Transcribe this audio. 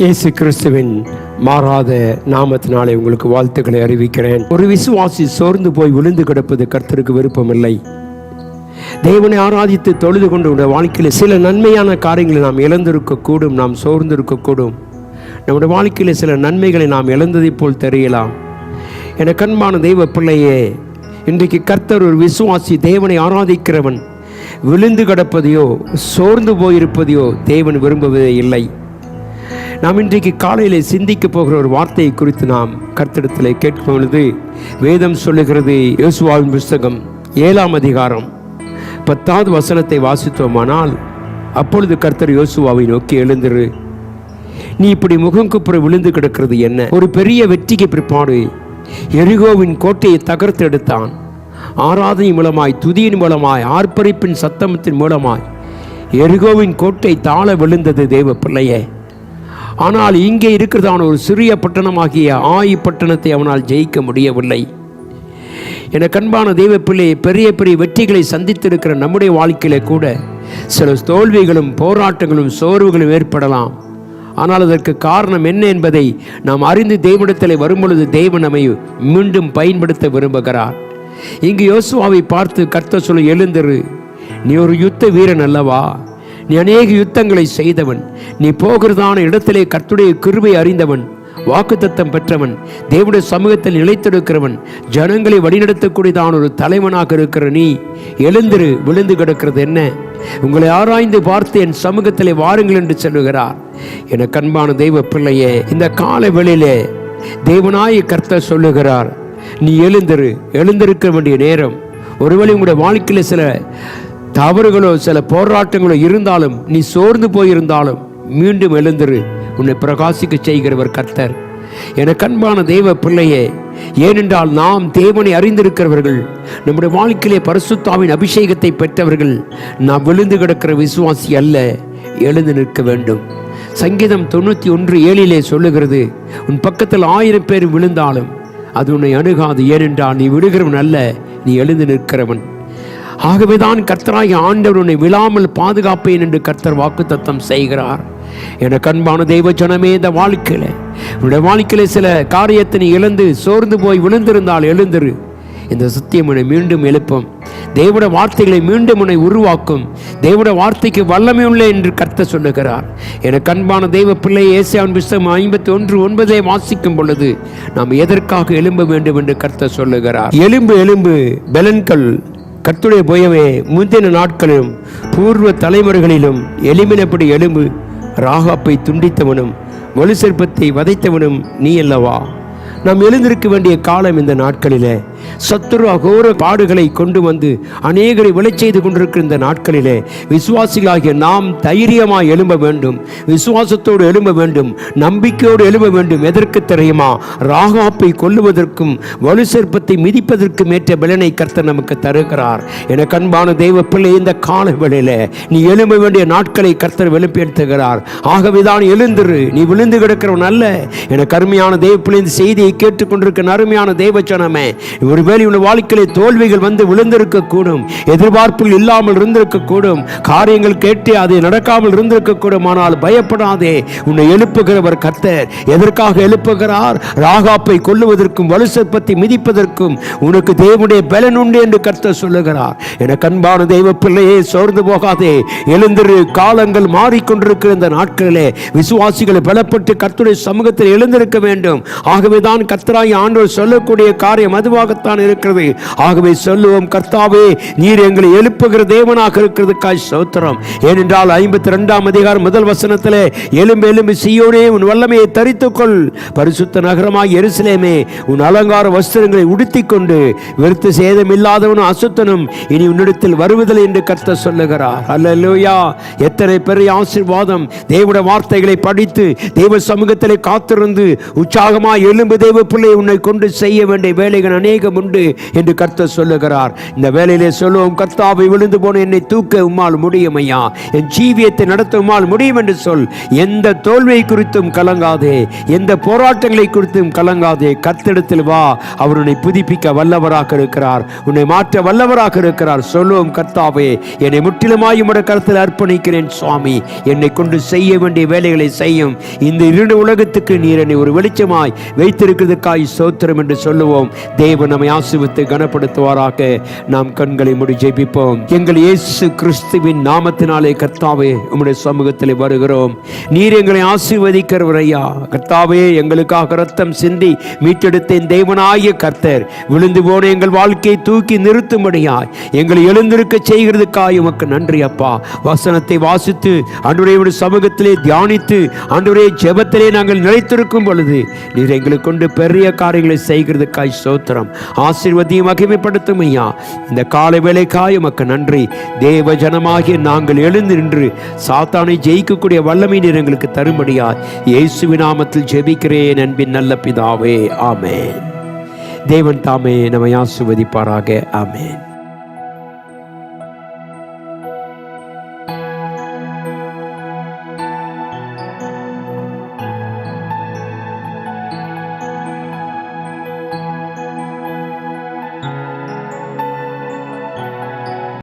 இயேசு கிறிஸ்துவின் மாறாத நாமத்தினாலே உங்களுக்கு வாழ்த்துக்களை அறிவிக்கிறேன். ஒரு விசுவாசி சோர்ந்து போய் விழுந்து கிடப்பது கர்த்தருக்கு விருப்பமில்லை. தேவனை ஆராதித்து தொழுது கொண்டு உடைய வாழ்க்கையில் சில நன்மையான காரியங்களை நாம் இழந்திருக்கக்கூடும் நாம் சோர்ந்திருக்கக்கூடும் நம்முடைய வாழ்க்கையில் சில நன்மைகளை நாம் இழந்ததைப் போல் தெரியலாம். என கண்மான தெய்வ பிள்ளையே இன்றைக்கு கர்த்தர் ஒரு விசுவாசி தேவனை ஆராதிக்கிறவன் விழுந்து கிடப்பதையோ சோர்ந்து போயிருப்பதையோ தேவன் விரும்புவதே இல்லை. நாம் இன்றைக்கு காலையில் சிந்திக்க போகிற ஒரு வார்த்தையை குறித்து நாம் கர்த்தடத்தில் கேட்கும் பொழுது வேதம் சொல்லுகிறது யோசுவாவின் புஸ்தகம் ஏழாம் அதிகாரம் பத்தாவது வசனத்தை வாசித்தோமானால் அப்பொழுது கர்த்தர் யோசுவாவை நோக்கி எழுந்துரு. நீ இப்படி முகங்குப்புற விழுந்து கிடக்கிறது என்ன? ஒரு பெரிய வெற்றிக்கு பிற்பாடு எரிகோவின் கோட்டையை தகர்த்து எடுத்தான். ஆராதனை மூலமாய் துதியின் மூலமாய் ஆர்ப்பரிப்பின் சத்தமத்தின் மூலமாய் எரிகோவின் கோட்டை தாழ விழுந்தது தேவ பிள்ளையே ஆனால் இங்கே இருக்கிறதான ஒரு சிறிய பட்டணமாகிய ஆயி பட்டணத்தை அவனால் ஜெயிக்க முடியவில்லை. என கண்பான தெய்வ பிள்ளை பெரிய பெரிய வெற்றிகளை சந்தித்திருக்கிற நம்முடைய வாழ்க்கையில கூட சில தோல்விகளும் போராட்டங்களும் சோர்வுகளும் ஏற்படலாம். ஆனால் அதற்கு காரணம் என்ன என்பதை நாம் அறிந்து தெய்வனிடத்தில் வரும்பொழுது தெய்வன் நம்மை மீண்டும் பயன்படுத்த விரும்புகிறார். இங்கு யோசுவாவை பார்த்து கர்த்த சொல்ல எழுந்திரு நீ ஒரு யுத்த வீரன் அல்லவா? நீ அநேக யுத்தங்களை செய்தவன். நீ போகிறதான இடத்திலே கர்த்துடைய கிருபை அறிந்தவன். வாக்குத்தத்தம் பெற்றவன். தேவனுடைய சமூகத்தில் நிலைத்திருக்கிறவன். ஜனங்களை வழிநடத்தக்கூடியதான ஒரு தலைவனாக இருக்கிற நீ. எழுந்திரு விழுந்து கிடக்கிறது என்ன? உங்களை ஆராய்ந்து பார்த்து என் சமூகத்திலே வாருங்கள் என்று சொல்லுகிறார். என கண்பான தெய்வ பிள்ளையே இந்த கால வெளியிலே தேவனாய கர்த்தர் சொல்லுகிறார். நீ எழுந்திரு எழுந்திருக்க வேண்டிய நேரம். ஒருவேளை உங்களுடைய வாழ்க்கையில் சில தவறுகளோ சில போராட்டங்களோ இருந்தாலும் நீ சோர்ந்து போயிருந்தாலும் மீண்டும் எழுந்திரு. உன்னை பிரகாசிக்க செய்கிறவர் கர்த்தர். என கண்பான தெய்வ பிள்ளையே ஏனென்றால் நாம் தேவனை அறிந்திருக்கிறவர்கள் நம்முடைய வாழ்க்கையிலே பரிசுத்தாவின் அபிஷேகத்தை பெற்றவர்கள் நாம் விழுந்து கிடக்கிற விசுவாசி அல்ல எழுந்து நிற்க வேண்டும். சங்கீதம் தொண்ணூற்றி ஒன்று ஏழிலே சொல்லுகிறது உன் பக்கத்தில் ஆயிரம் பேர் விழுந்தாலும் அது உன்னை அணுகாது. ஏனென்றால் நீ விடுகிறவன் அல்ல நீ எழுந்து நிற்கிறவன். ஆகவேதான் கர்த்தராகி ஆண்டவர் உன்னை விழாமல் பாதுகாப்பேன் என்று கர்த்தர் வாக்கு தத்தம் செய்கிறார். என கண்பான தெய்வ ஜனமே இந்த வாழ்க்கையில் உன்னுடைய வாழ்க்கையில் சில காரியத்தினை இழந்து சோர்ந்து போய் விழுந்திருந்தால் எழுந்திரு. இந்த சத்தியம் உன்னை மீண்டும் எழுப்பும். தேவட வார்த்தைகளை மீண்டும் உன்னை உருவாக்கும். தேவட வார்த்தைக்கு வல்லமை உள்ள என்று கர்த்த சொல்லுகிறார். என கண்பான தெய்வ பிள்ளை ஏசியாவின் புஸ்தகம் ஐம்பத்தி ஒன்று ஒன்பதை வாசிக்கும் பொழுது நாம் எதற்காக எழும்ப வேண்டும் என்று கர்த்த சொல்லுகிறார். எலும்பு எலும்பு பெலன்கள் கத்துடைய புயவே முந்தின நாட்களிலும் பூர்வ தலைமுறைகளிலும் எலிமினப்படி எலும்பு ராகாப்பை துண்டித்தவனும் வலு சிற்பத்தை வதைத்தவனும் நீ அல்லவா? நாம் எழுந்திருக்க வேண்டிய காலம் இந்த நாட்களிலே. சத்துரு அகோர பாடுகளை கொண்டு வந்து அநேகரை விளை செய்து கொண்டிருக்கிற இந்த நாட்களிலே விசுவாசிகளாகிய நாம் தைரியமாய் எழும்ப வேண்டும். விசுவாசத்தோடு எழும்ப வேண்டும். நம்பிக்கையோடு எழும்ப வேண்டும். எதற்கு தெரியுமா? ராகாப்பை கொல்லுவதற்கும் வலு சிற்பத்தை மிதிப்பதற்கும் ஏற்ற பலனை கர்த்தர் நமக்கு தருகிறார். என கண்பான தெய்வ பிள்ளை இந்த கால வேளையில நீ எழும்ப வேண்டிய நாட்களை கர்த்தர் வெளிப்படுத்துகிறார். ஆகவேதான் எழுந்திரு. நீ விழுந்து கிடக்கிறவன் அல்ல. என கருமையான தெய்வ பிள்ளை இந்த செய்தியை வார்த்தையை கேட்டுக்கொண்டிருக்கிற அருமையான தேவச்சனமே ஒருவேளை உன் வாழ்க்கையிலே தோல்விகள் வந்து விழுந்திருக்க கூடும் எதிர்பார்ப்புகள் இல்லாமல் இருந்திருக்க கூடும் காரியங்கள் கேட்டு அது நடக்காமல் இருந்திருக்க கூடும் ஆனால் பயப்படாதே உன்னை எழுப்புகிறவர் கர்த்தர் எதற்காக எழுப்புகிறார்? ராகாப்பை கொல்லுவதற்கும் வலுசற்பத்தை மிதிப்பதற்கும் உனக்கு தேவனுடைய பலன் உண்டு என்று கர்த்தர் சொல்லுகிறார். என கண்பான தெய்வ பிள்ளையே சோர்ந்து போகாதே எழுந்திரு காலங்கள் மாறிக்கொண்டிருக்கிற இந்த நாட்களிலே விசுவாசிகளை பலப்பட்டு கர்த்துடைய சமூகத்தில் எழுந்திருக்க வேண்டும். ஆகவேதான் தான் கர்த்தராய் ஆண்டவர் சொல்லக்கூடிய காரியம் அதுவாகத்தான் இருக்கிறது. ஆகவே சொல்லுவோம் கர்த்தாவே நீர் எங்களை எழுப்புகிற தேவனாக இருக்கிறதுக்காய் சோத்திரம் ஏனென்றால் ஐம்பத்தி ரெண்டாம் அதிகாரம் முதல் வசனத்தில் எலும்பு எலும்பு சீயோனே உன் வல்லமையை தரித்துக்கொள். பரிசுத்த நகரமாக எருசலேமே உன் அலங்கார வஸ்திரங்களை உடுத்திக் கொண்டு வெறுத்து சேதம் இல்லாதவனும் அசுத்தனும் இனி உன்னிடத்தில் வருவதில்லை என்று கர்த்தர் சொல்லுகிறார். அல்லேலூயா எத்தனை பெரிய ஆசீர்வாதம். தேவட வார்த்தைகளை படித்து தேவ சமூகத்திலே காத்திருந்து உற்சாகமாக எழும்பு தேவ பிள்ளை உன்னை கொண்டு செய்ய வேண்டிய வேலைகள் அநேகம் உண்டு என்று கர்த்த சொல்லுகிறார். இந்த வேலையிலே சொல்லுவோம் கர்த்தாவை விழுந்து போன என்னை தூக்க உம்மால் முடியும் ஐயா என் ஜீவியத்தை நடத்த உம்மால் முடியும் என்று சொல். எந்த தோல்வியை குறித்தும் கலங்காதே. எந்த போராட்டங்களை குறித்தும் கலங்காதே. கர்த்தரிடத்தில் வா. அவர் உன்னை புதுப்பிக்க வல்லவராக இருக்கிறார். உன்னை மாற்ற வல்லவராக இருக்கிறார். சொல்லுவோம் கர்த்தாவே என்னை முற்றிலுமாய் உம்முடைய கருத்தில் அர்ப்பணிக்கிறேன் சுவாமி. என்னை கொண்டு செய்ய வேண்டிய வேலைகளை செய்யும். இந்த இரண்டு உலகத்துக்கு நீர் என்னை ஒரு வெளிச்சமாய் வைத்திருக்கிறதுக்காய் சோத்திரம் என்று சொல்லுவோம். தேவன் நம்மை ஆசிர்வித்து கனப்படுத்துவாராக. நாம் கண்களை முடி ஜெபிப்போம். எங்கள் இயேசு கிறிஸ்துவின் நாமத்தினாலே கர்த்தாவே உம்முடைய சமூகத்தில் வருகிறோம். நீர் எங்களை ஆசீர்வதிக்கிறவர் ஐயா. கர்த்தாவே எங்களுக்காக ரத்தம் சிந்தி மீட்டெடுத்தேன் தேவனாகிய கர்த்தர். விழுந்து போன எங்கள் வாழ்க்கையை தூக்கி நிறுத்தும்படியாய். எங்களை எழுந்திருக்க செய்கிறதுக்காய் உமக்கு நன்றி அப்பா. வசனத்தை வாசித்து அன்றைய சமூகத்திலே தியானித்து அன்றைய ஜெபத்திலே நாங்கள் நிலைத்திருக்கும் பொழுது நீர் எங்களுக்கு கொண்டு பெரிய காரியங்களை செய்கிறதுக்காய் சோத்திரம். ஆசீர்வதியும் மகிமைப்படுத்தும் ஐயா. இந்த காலை வேலைக்காய் உமக்கு நன்றி. தேவ ஜனமாகிய நாங்கள் எழுந்து நின்று சாத்தானை ஜெயிக்கக்கூடிய வல்லமை நீர் எங்களுக்கு தரும்படியாய் இயேசுவின் நாமத்தில் ஜெபிக்கிறேன் அன்பின் நல்ல பிதாவே. ஆமேன். தேவன் தாமே நம்மை ஆசிர்வதிப்பாராக. ஆமேன்.